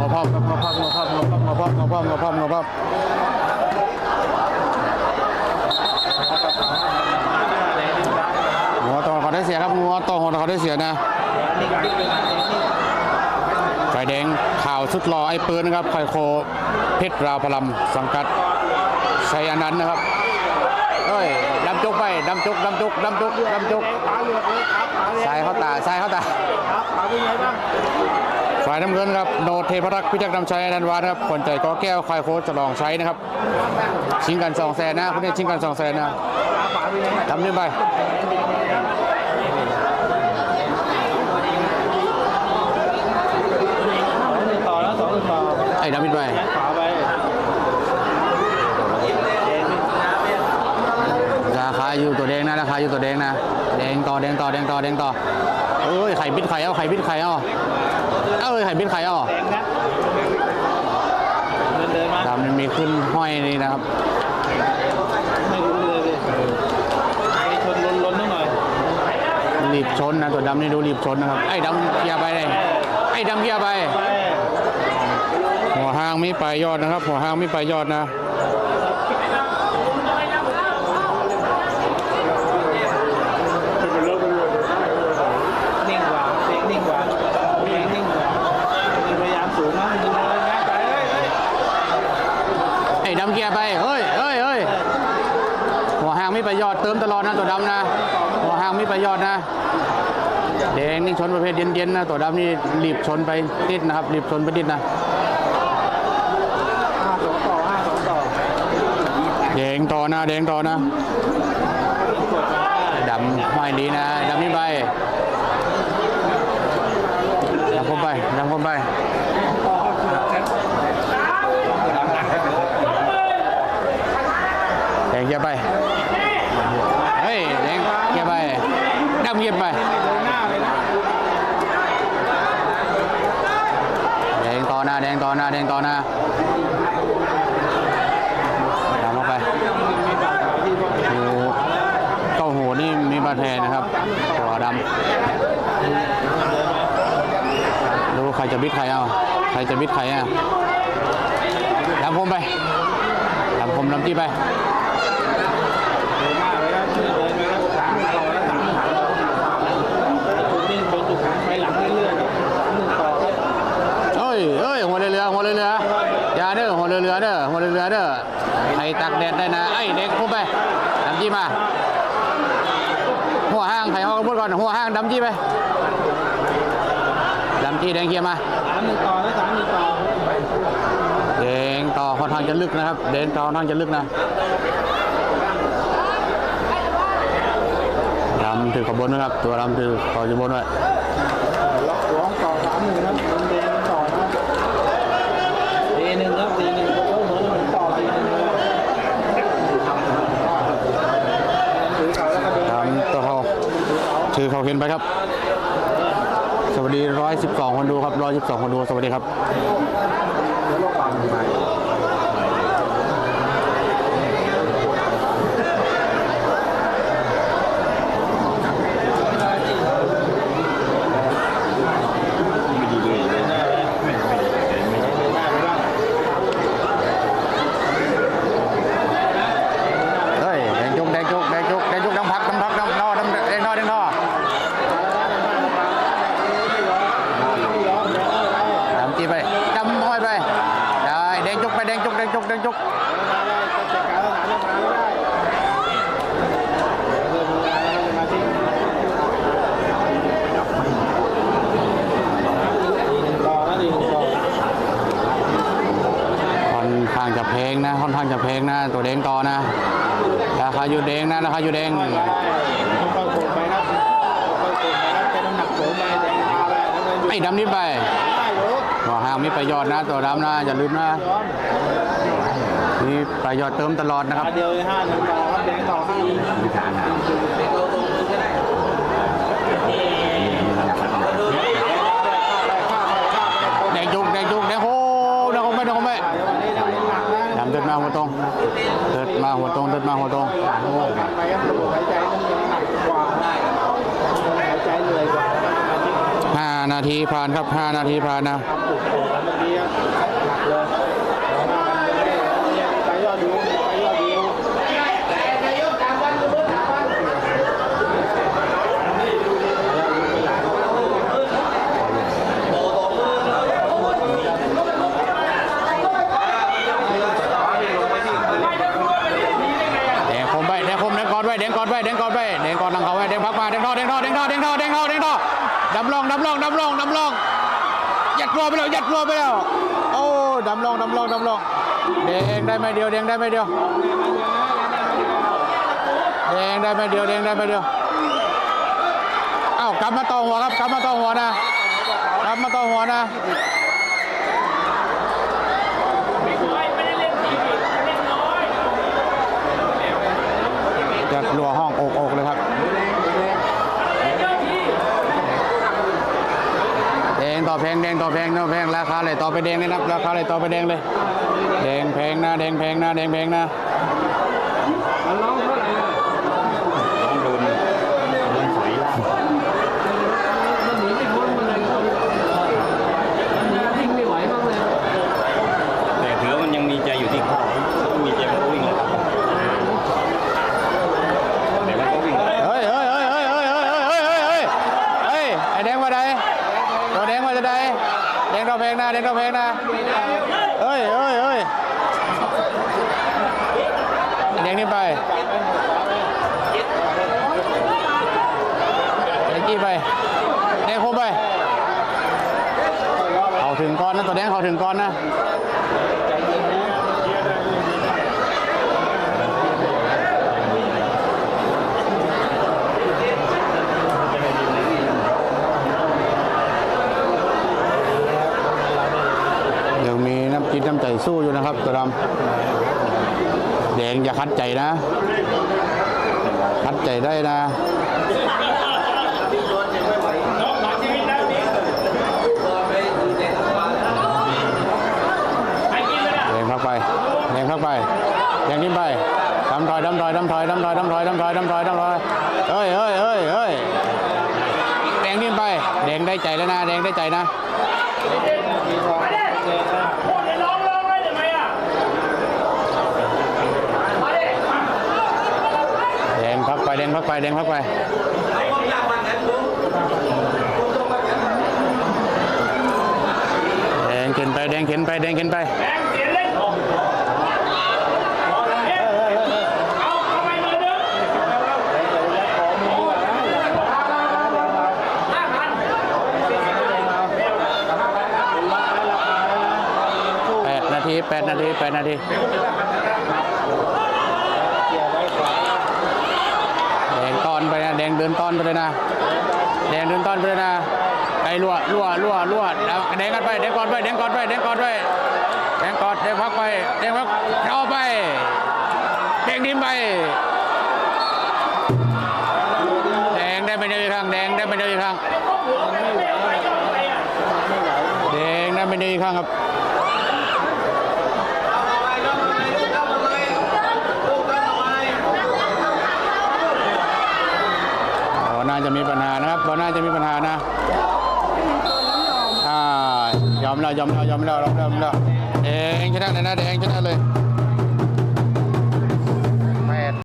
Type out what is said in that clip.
หัวพอบครับหัวพอบหัวพอบหัวพอบหัวพอบหัวพอบหัวพอบหัวพอบหัวต่อเขาได้เสียครับหัวต่อหัวเขาได้เสียนะไฟแดงข่าวสุดหล่อไอ้ปืนนะครับไข่โคเพชรราพลัมสังกัดชัยอนันต์นะครับเอ้ยดำจุกไปดำจุกดำจุกดำจุกดำจุกตาเหลือกเลยครับตาเหลือกสายเข้าตาสายเข้าตาครับตาเป็นไงบ้าง ฝ่ายน้ำเงินครับโนเทพรักษ์พิจักนำชัยนันวานครับคนใจกอแก้วคอยโค้ชจะลองใช้นะครับ ชิงกันสองแสนนะคุณนี่ชิงกันสองแสนนะทำนี่ไปสองหนึ่งต่อแล้วสองต่อไอ้ดำมิดไปขาไปราคาอยู่ตัวแดงนะราคาอยู่ตัวแดงนะแดงต่อแดงต่อแดงต่อแดงต่อเอ้ยไข่บิดไข่เอาไข่บิดไข่เอา เอ้ยไข่บิดไข่เอาแดงนะเดินเดินมาดำมันมีขึ้นห้อยนี่นะครับ ไม่รู้เลยเลยไอ้ชนล้นล้นนิดหน่อยรีบชนนะตัวดำนี่ดูรีบชนนะครับ ไอ้ดำเกียร์ไปเลยไอ้ดำเกียร์ไปไปหัวห้างไม่ไปยอดนะครับ หัวห้างไม่ไปยอดนะ นิ่งกว่าเสียงนิ่งกว่าเสียงนิ่งกว่าพยายามสูงนะยิงเลยนะไปเฮ้ยเฮ้ย ไอ้ดำเกียร์ไป เฮ้ยเฮ้ยเฮ้ยหัวหางไม่ประโยชน์เติมตลอดนะตัวดำนะ หัวหางไม่ประโยชน์นะแดงนี่ชนประเภทเย็นๆนะตัวดำนี่รีบชนไปติดนะครับรีบชนไปติดนะห้าสองต่อห้าสองต่อแดงต่อนะแดงต่อนะดมาดำไม่ดีนะดำนี่ไปดำคมไปดำคมไป แดงเกียร์ไป เฮ้ย แดงเกียร์ไปดำเกียร์ไป เดินหน้าเลยนะ แดงต่อหน้าแด งต่อหน้าดงต่อหน้าดำลงไปโอ้เต้าหูนี่มีบาดแผลนะครับตัวดำดูใครจะบิดใครเอาใครจะบิดใครอะดำคมไปดำคมลำจี้ไป เดินหน้าเลยครับเดินไปครับสามต่อแล้วสามจุดนิ่งเป็นจุดไปหลังเรื่อยๆครับหนึ่งต่อครับ เอ้ยหัวเรือเรือหัวเรือเรือย่าเด้อหัวเรือเรือเด้อหัวเรือเรือเด้อใครตักแดดได้นะไอ้เด็กคมไปดำจี้มา หัวห้างไข่ห้องกพุ้ก่อนหัวห้างดำจี้ไปดำจี้แดงเกียมาสามหนึ่งต่อแล้วสามหนึ่งต่อแดงต่อค่อนข้างจะลึกนะครับแดงต่อค่อนข้างจะลึกนะดำถือขบวนนะครับ ตัวดำถือขออยู่บนไว้ ล็อกสองต่อสามหนึ่งครับเดินเดินต่อนะตีหนึ่งครับตีหนึ่งโอ้โหเหมือนต่อตีหนึ่งเลยถือเขาแล้วก็เดิน ดำตัวเขาถือ เข็นไปครับ สวัสดี 112 คนดูครับ 112 คนดู สวัสดีครับ เฮ้ยแดงจุกแดงจุกแดงจุกแดงจุกดังพักดังพักดังนอดังแดงนอแดงนอดำจีไปดำห้อยไปได้แดงจุกไปแดงจุกแดงจุกแดงจุกค่อนข้างจะแพงนะค่อนข้างจะแพงนะ ตัวแดงต่อนะราคาอยู่แดงนะ ราคาอยู่แดงไอ้ดำนี่ไปหัวหางมีประโยชน์นะ ตัวดำนะอย่าลืมนะมีประโยชน์เติมตลอดนะครับเดียวเลยห้าหนึ่งต่อครับแดงต่อห้า แดงจุกแดงจุกแดงโหแดงคงไม่แดงคงไม่ดำเดินมาหัวตรงเดิน มาหัวตรงเดินมาหัวตรงไปครับหายใจมันยังหนักกว่าหายใจเหนื่อยกว่าห้า5นาทีผ่านครับ5นาทีผ่านนะเมื่อกี้หนักเลยเอาหน้ากันไม่ได้เนี่ยไปยอดวิวไปยอดวิว แดงคมไปแดงคมแดงกอดไว้ แดงกอดไว้แดงกอดไว้แดงกอดหลังเขาไว้แดงพักมาแดงทอแดงทอแดงทอแดงทอแดงทอแดงทอดำลองดำลองดำลองดำลองยัดรัวไปแล้วยัดรัวไปแล้วโอ้ดำลองดำลองดำลองแดงได้ไม่เดียวแดงได้ไม่เดียวแดงได้ไม่เดียวแดงได้ไม่เดียวเอ้ากลับมาต่อหัวครับกลับมาต่อหัวนะกลับมาต่อหัวนะยัดรัวห้องอกอกเลยครับ แด งต่อแพงแดงต่อแพงต่อแพงราคาเลยต่อไปแดงเลยนะราคาเลยต่อไปแดงเลยแดงแพงนะแดงแพงนะแดงแพงนะ งต่อแพงนะแดงต่อแพงนะเฮ้ยเฮ้ยเฮ้ยไอ้แดงนี่ไปแดงกี้ไปแดงคมไปเขาถึงก้อนนะตัวแดงเขาถึงก้อนนะ ยังมีน้ำ จิตน้ำใจสู้อยู่นะครับตัวดำแดงอย่าคัดใจนะ คัดใจได้นะแดงเข้าไปแดงเข้าไปแดงขึ้นไปดำถอยดำถอยดำถอยดำถอยดำถอยดำถอยดำถอยดำถอยเฮ้ยเฮ้ยเฮ้ยเฮ้ยแดงขึ้นไปแดงได้ใจแล้วนะแดงได้ใจนะแดงพัก ไปแดงพักไปแดงพักไปแดงเข็นไปแดงเข็นไปแดงเข็นไปแปดนาทีแปดนาทีแปดนาทีแดงตอนไปนะแด งเดินตอนไปเลยนะ แดงเดินตอนไปเลยนะไอ้รั่วรั่วรั่วรั่วแล้วแดงกันไปแดงก่อนไปแดงก่อนไปแดงก่อนไปแดงก่อนแดงพักไปแดงพักเข้าไปแดงดิ้มไปแดงได้ไปเดียวอีกครั้งแดงได้ไปเดียวอีกครั้งแดงได้ไปเดียวอีกครั้งครับอ๋อน่าจะมีปัญหานะครับบ่น่า จะมีปัญหานะอ่ายอมแล้วยอมแล้วยอมแล้วยอมแล้วยอมแล้วแดงชนะเลยนะแดงชนะเลย